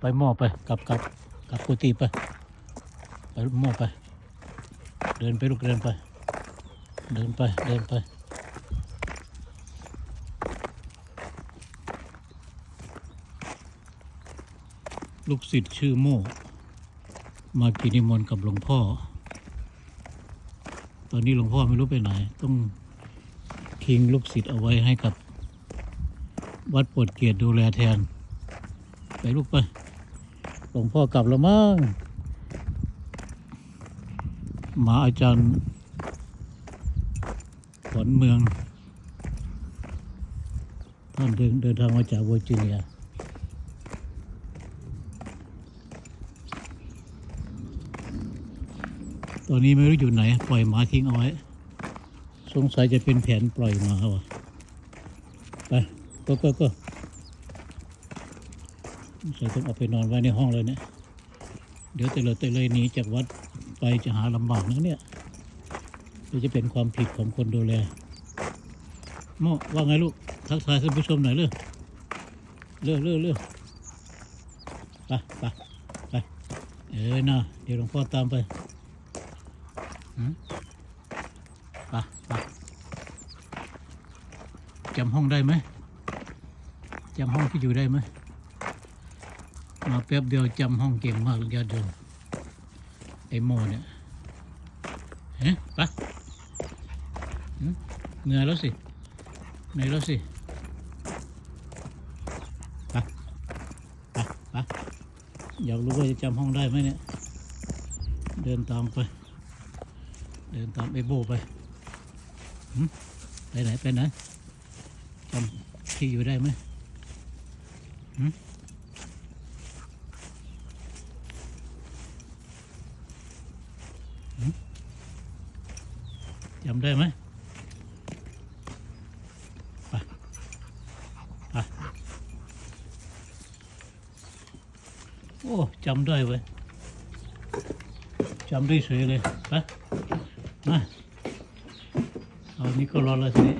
ไปหม้อไปกลับกลับกลับกุฏิไป ไปหม้อไป เดินไปลูกเดินไป เดินไปเดินไปลูกศิษย์ชื่อโม่ มากินนิมนต์กับหลวงพ่อ ตอนนี้หลวงพ่อไม่รู้ไปไหน ต้องทิ้งลูกศิษย์เอาไว้ให้กับ วัดปรดเกียรติดูแลแทน ไปลูกไป หลวงพ่อกลับแล้วมั้งมาอาจารย์ขวัญเมือง ท่านเดินเดินทางมาจากเวอร์จิเนียตอนนี้ไม่รู้อยู่ไหน ปล่อยหมาทิ้งเอาไว้ สงสัยจะเป็นแผนปล่อยหมาวะไปก็ก็ก็ สงสัยต้องเอาไปนอนไว้ในห้องเลยเนี่ย เดี๋ยวแต่เลยแต่เลยหนีจากวัดไปจะหาลำบากนะเนี่ยเดี๋ยวจะเป็นความผิดของคนดูแลโมว่าไงลูก ทักทายท่านผู้ชมหน่อยเร็วเร็วเร็วเร็วไปไปไปเออนะเดี๋ยวหลวงพ่อตามไปหืมไปไปจำห้องได้ไหมจำห้องที่อยู่ได้ไหม มาแป๊บเดียวจำห้องเก่งมากเลยญาติมไอโมเนี่ยเฮ้ปหืมเหนื่อยแล้วสิเหนื่อยแล้วสิปไปไปะอยากรู้ว่าจะจำห้องได้ไหมเนี่ย เดินตามไป เดินตามไอโบไปไปไหนไปไหนจำที่อยู่ได้ไหม จำได้ไหมไปไปโอ้จำได้เว้ยจำได้สวยเลยไปมาเอานี้ก็รอแล้วทีนี้